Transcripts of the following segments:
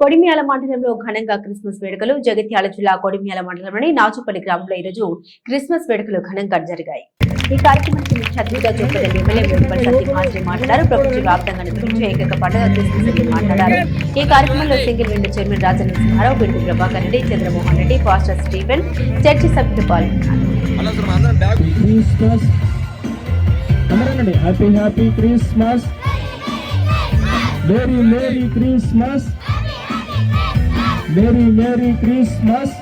కొడిమ్యాల మండలంలో ఘనంగా క్రిస్మస్ వేడుకలు జగిత్యాల జిల్లా కొడిమ్యాల మండలంలోని నాచుపల్లి గ్రామంలో ఈరోజు క్రిస్మస్ వేడుకలు ఘనంగా జరిగాయి ఈ కార్యక్రమానికి ముఖ్య అతిథిగా చేపట్టిన ఎమ్మెల్యే మాత్రి మాట్లాడారు ప్రపంచ వ్యాప్తంగా నిర్వహించే ఏకైక పండుగ క్రిస్మస్ అని మాట్లాడారు ఈ కార్యక్రమంలో single window chairman Rajanarasimharao బిడ్డు Prabhakar Reddy Chandramohan Reddy pastor Stephen church సభ్యులు పాల్గొన్నారు Christmas happy happy Christmas merry merry Christmas merry merry Christmas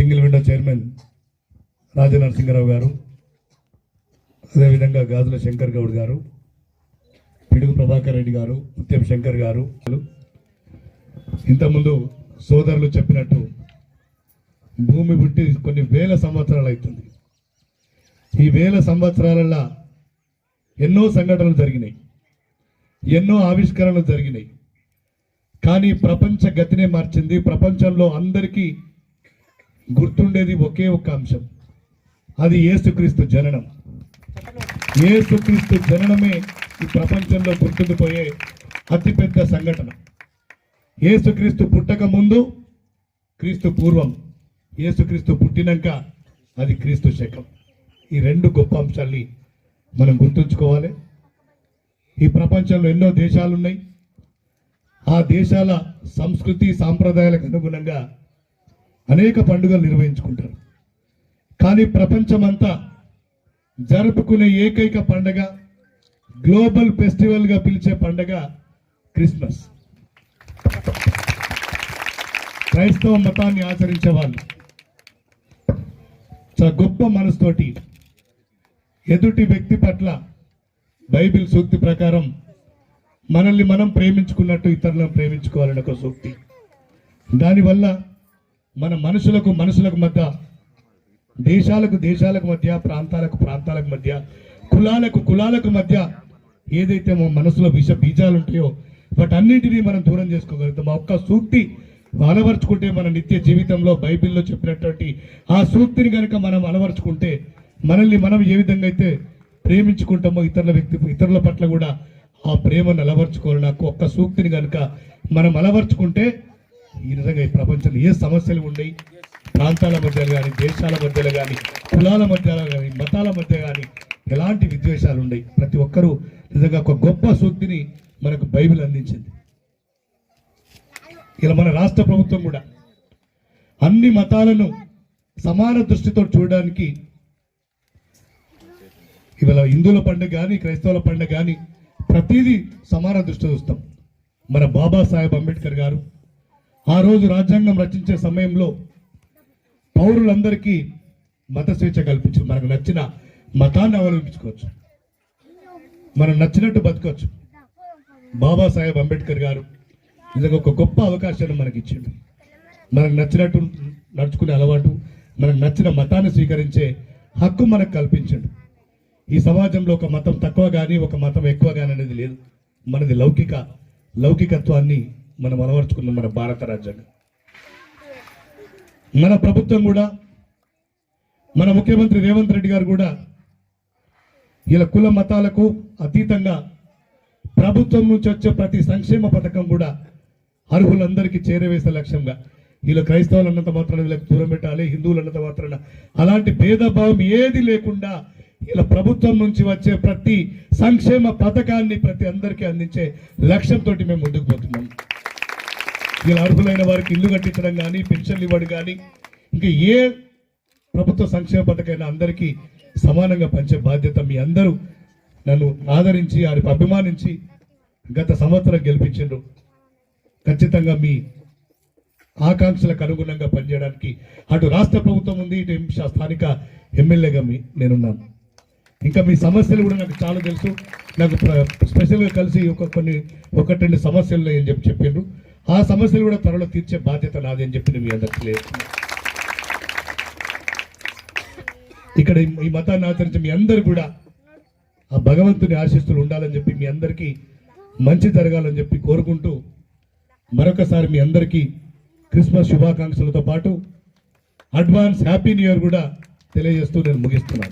single window chairman Rajanarasimharao గారు అదేవిధంగా గాజుల శంకర్ గౌడ్ గారు పిడుగు ప్రభాకర్ రెడ్డి గారు ముత్యం శంకర్ గారు. ఇంతకుముందు సోదరులు చెప్పినట్టు భూమి పుట్టి కొన్ని వేల సంవత్సరాలు అవుతుంది. ఈ వేల సంవత్సరాలలో ఎన్నో సంఘటనలు జరిగినాయి. ఎన్నో ఆవిష్కరణలు జరిగినాయి. కానీ ప్రపంచ గతినే మార్చింది. ప్రపంచంలో అందరికీ గుర్తుండేది ఒకే ఒక్క అంశం. అది ఏసుక్రీస్తు జననం. ఏసుక్రీస్తు జననమే ఈ ప్రపంచంలో గుర్తుండిపోయే అతిపెద్ద సంఘటన. ఏసుక్రీస్తు పుట్టక ముందు క్రీస్తు పూర్వం ఏసుక్రీస్తు పుట్టినాక అది క్రీస్తు శకం. ఈ రెండు గొప్ప అంశాల్ని మనం గుర్తుంచుకోవాలి. ఈ ప్రపంచంలో ఎన్నో దేశాలు ఉన్నాయి ఆ దేశాల సంస్కృతి సాంప్రదాయాలకు అనుగుణంగా అనేక పండుగలు నిర్వహించుకుంటారు. కానీ ప్రపంచమంతా జరుపుకునే ఏకైక పండగ గ్లోబల్ ఫెస్టివల్గా పిలిచే పండగ క్రిస్మస్. క్రైస్తవ మతాన్ని ఆచరించే వాళ్ళు చాలా గొప్ప మనసుతోటి ఎదుటి వ్యక్తి పట్ల బైబిల్ సూక్తి ప్రకారం మనల్ని మనం ప్రేమించుకున్నట్టు ఇతరులను ప్రేమించుకోవాలని ఒక సూక్తి. దానివల్ల మన మనుషులకు మనుషులకు మధ్య దేశాలకు దేశాలకు మధ్య ప్రాంతాలకు ప్రాంతాలకు మధ్య కులాలకు కులాలకు మధ్య ఏదైతే మన మనసులో విష బీజాలు ఉంటాయో వాటన్నిటినీ మనం దూరం చేసుకోగలుగుతాం. ఆ ఒక్క సూక్తి అలవర్చుకుంటే మన నిత్య జీవితంలో బైబిల్లో చెప్పినటువంటి ఆ సూక్తిని కనుక మనం అలవర్చుకుంటే మనల్ని మనం ఏ విధంగా అయితే ప్రేమించుకుంటామో ఇతరుల వ్యక్తి ఇతరుల పట్ల కూడా ఆ ప్రేమను అలవర్చుకోవాలి. నాకు ఒక్క సూక్తిని కనుక మనం అలవర్చుకుంటే ఈ విధంగా ఈ ప్రపంచంలో ఏ సమస్యలు ఉన్నాయి ప్రాంతాల మధ్యలో కానీ దేశాల మధ్యలో కానీ కులాల మధ్యలో కానీ మతాల మధ్య కానీ ఎలాంటి విద్వేషాలు ఉన్నాయి ప్రతి ఒక్కరూ నిజంగా ఒక గొప్ప సూక్తిని మనకు బైబిల్ అందించింది. ఇలా మన రాష్ట్ర ప్రభుత్వం కూడా అన్ని మతాలను సమాన దృష్టితో చూడడానికి ఇవాళ హిందువుల పండుగ కానీ క్రైస్తవుల పండుగ కానీ ప్రతిదీ సమాన దృష్టి చూస్తాం. మన బాబాసాహెబ్ అంబేద్కర్ గారు ఆ రోజు రాజ్యాంగం రచించే సమయంలో పౌరులందరికీ మత స్వేచ్ఛ కల్పించు మనకు నచ్చిన మతాన్ని అవలంబించుకోవచ్చు. మనం నచ్చినట్టు బతకవచ్చు. బాబాసాహెబ్ అంబేద్కర్ గారు నిజంగా ఒక గొప్ప అవకాశాన్ని మనకి ఇచ్చిండు. మనకు నచ్చినట్టు నడుచుకునే అలవాటు మనకు నచ్చిన మతాన్ని స్వీకరించే హక్కు మనకు కల్పించండు. ఈ సమాజంలో ఒక మతం తక్కువ కానీ ఒక మతం ఎక్కువ కానీ అనేది లేదు. మనది లౌకిక లౌకికత్వాన్ని మనం అలవర్చుకున్న మన భారత రాజ్యాంగం. మన ప్రభుత్వం కూడా మన ముఖ్యమంత్రి రేవంత్ రెడ్డి గారు కూడా ఇలా కుల మతాలకు అతీతంగా ప్రభుత్వం నుంచి వచ్చే ప్రతి సంక్షేమ పథకం కూడా అర్హులందరికీ చేరవేసే లక్ష్యంగా వీళ్ళు క్రైస్తవులు అన్నంత మాత్రాన వీళ్ళకి దూరం పెట్టాలి హిందువులు అన్నంత మాత్రాన. అలాంటి భేదభావం ఏది లేకుండా ఇలా ప్రభుత్వం నుంచి వచ్చే ప్రతి సంక్షేమ పథకాన్ని ప్రతి అందరికీ అందించే లక్ష్యంతో మేము ముందుకు పోతున్నాం. ఇలా అర్హులైన వారికి ఇల్లు కట్టించడం కానీ పెన్షన్లు ఇవ్వడం కానీ ఇంకా ఏ ప్రభుత్వ సంక్షేమ పథకైనా అందరికీ సమానంగా పంచే బాధ్యత మీ అందరూ నన్ను ఆదరించి వారికి అభిమానించి గత సంవత్సరం గెలిపించిండ్రు. ఖచ్చితంగా మీ ఆకాంక్షలకు అనుగుణంగా పనిచేయడానికి అటు రాష్ట్ర ప్రభుత్వం ఉంది ఇటు స్థానిక ఎమ్మెల్యేగా మీ నేనున్నాను. ఇంకా మీ సమస్యలు కూడా నాకు చాలా తెలుసు. నాకు ప్ర- స్పెషల్గా కలిసి ఒక కొన్ని ఒకటి రెండు సమస్యలు అని చెప్పి చెప్పిండ్రు. ఆ సమస్యలు కూడా త్వరలో తీర్చే బాధ్యత నాది అని చెప్పి మీ అందరికీ లేదు ఇక్కడ ఈ- మతాన్ని ఆచరించే మీ అందరు కూడా ఆ భగవంతుని ఆశిస్తులు ఉండాలని చెప్పి మీ అందరికీ మంచి జరగాలని చెప్పి కోరుకుంటూ మరొకసారి మీ అందరికీ క్రిస్మస్ శుభాకాంక్షలతో పాటు అడ్వాన్స్ హ్యాపీ న్యూ ఇయర్ కూడా తెలియజేస్తూ నేను ముగిస్తున్నాను.